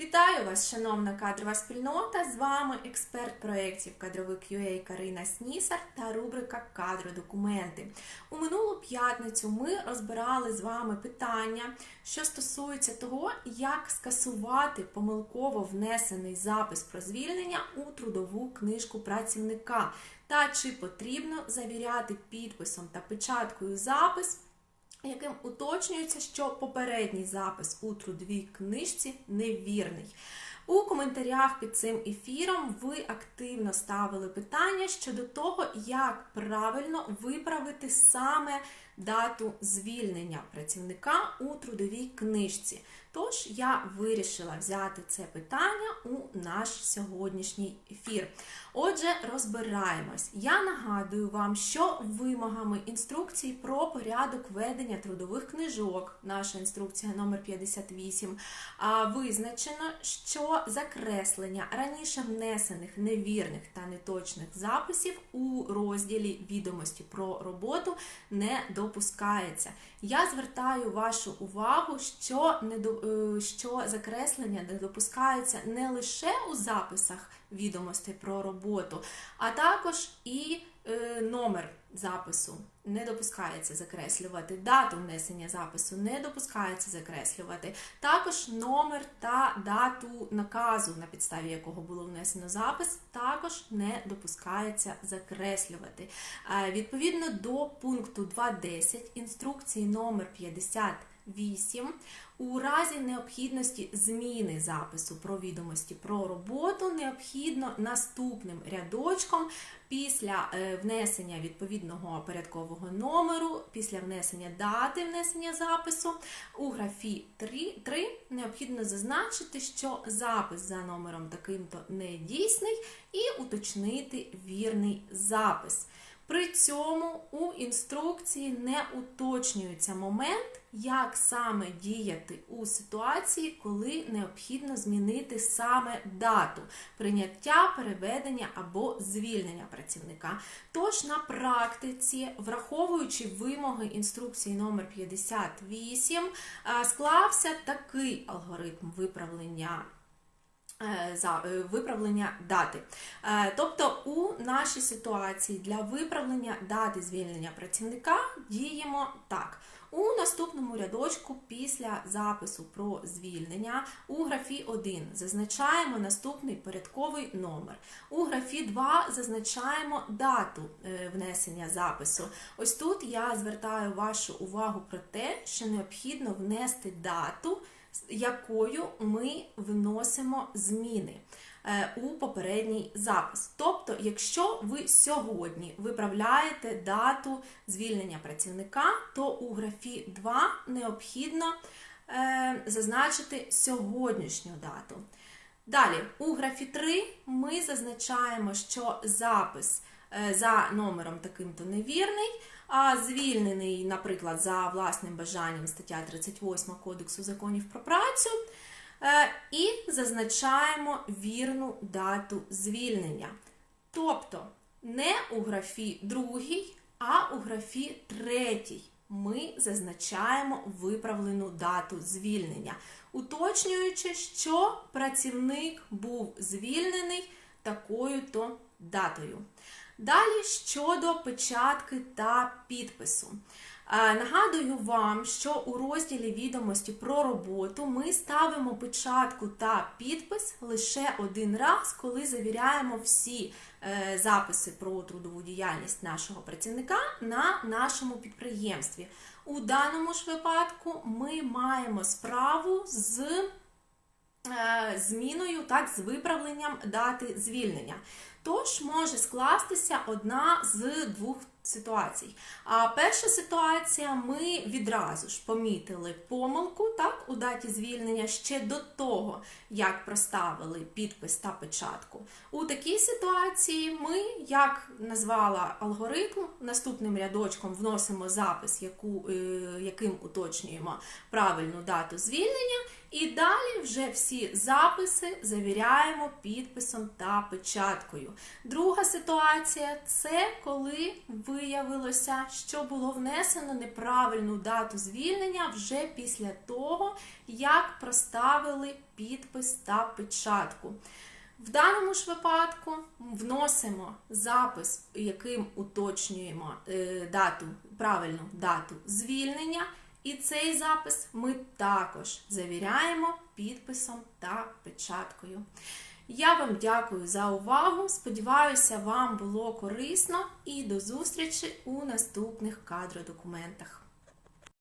Вітаю вас, шановна кадрова спільнота! З вами експерт проєктів кадровик UA Карина Снісар та рубрика Кадродокументи. У минулу п'ятницю ми розбирали з вами питання, що стосуються того, як скасувати помилково внесений запис про звільнення у трудову книжку працівника та чи потрібно завіряти підписом та печаткою запис яким уточнюється, що попередній запис у трудовій книжці невірний. У коментарях під цим ефіром ви активно ставили питання щодо того, як правильно виправити саме дату звільнення працівника у трудовій книжці. Тож я вирішила взяти це питання у наш сьогоднішній ефір. Отже, розбираємось. Я нагадую вам, що вимогами інструкції про порядок ведення трудових книжок, наша інструкція номер 58, визначено, що закреслення раніше внесених невірних та неточних записів у розділі відомості про роботу не допускається. Я звертаю вашу увагу, що не до Е, що закреслення не допускається не лише у записах відомостей про роботу, а також і номер запису не допускається закреслювати, дату внесення запису не допускається закреслювати, також номер та дату наказу, на підставі якого було внесено запис, також не допускається закреслювати. Е, відповідно до пункту 2.10 інструкції номер 50 8. У разі необхідності зміни запису про відомості про роботу необхідно наступним рядочком після е, внесення відповідного порядкового номеру, після внесення дати внесення запису у графі 3, 3 необхідно зазначити, що запис за номером таким-то не дійсний, і уточнити вірний запис. При цьому у інструкції не уточнюється момент, як саме діяти у ситуації, коли необхідно змінити саме дату прийняття, переведення або звільнення працівника. Тож на практиці, враховуючи вимоги інструкції номер 58, склався такий алгоритм виправлення. Е, за е, виправлення дати. Е, тобто у нашій ситуації для виправлення дати звільнення працівника діємо так. У наступному рядочку після запису про звільнення у графі 1 зазначаємо наступний порядковий номер. У графі 2 зазначаємо дату внесення запису. Ось тут я звертаю вашу увагу про те, що необхідно внести дату якою ми вносимо зміни е, у попередній запис. Тобто, якщо ви сьогодні виправляєте дату звільнення працівника, то у графі 2 необхідно е, зазначити сьогоднішню дату. Далі, у графі 3 ми зазначаємо, що запис за номером таким-то невірний а звільнений, наприклад, за власним бажанням стаття 38 Кодексу законів про працю. Е, і зазначаємо вірну дату звільнення. Тобто не у графі другій, а у графі третій ми зазначаємо виправлену дату звільнення, уточнюючи, що працівник був звільнений такою-то датою. Далі щодо печатки та підпису. Е, нагадую вам, що у розділі відомості про роботу ми ставимо печатку та підпис лише один раз, коли завіряємо всі е, записи про трудову діяльність нашого працівника на нашому підприємстві. У даному ж випадку ми маємо справу з зміною, так, з виправленням дати звільнення. Тож може скластися одна з двох ситуацій. А перша ситуація, ми відразу ж помітили помилку так, у даті звільнення ще до того, як проставили підпис та печатку. У такій ситуації ми, як назвала алгоритм, наступним рядочком вносимо запис, яку, е, яким уточнюємо правильну дату звільнення. І далі вже всі записи завіряємо підписом та печаткою. Друга ситуація це коли виявилося, що було внесено неправильну дату звільнення вже після того, як проставили підпис та печатку. В даному ж випадку вносимо запис, яким уточнюємо е, дату, правильну дату звільнення, і цей запис ми також завіряємо підписом та печаткою. Я вам дякую за увагу. Сподіваюся, вам було корисно і до зустрічі у наступних кадродокументах.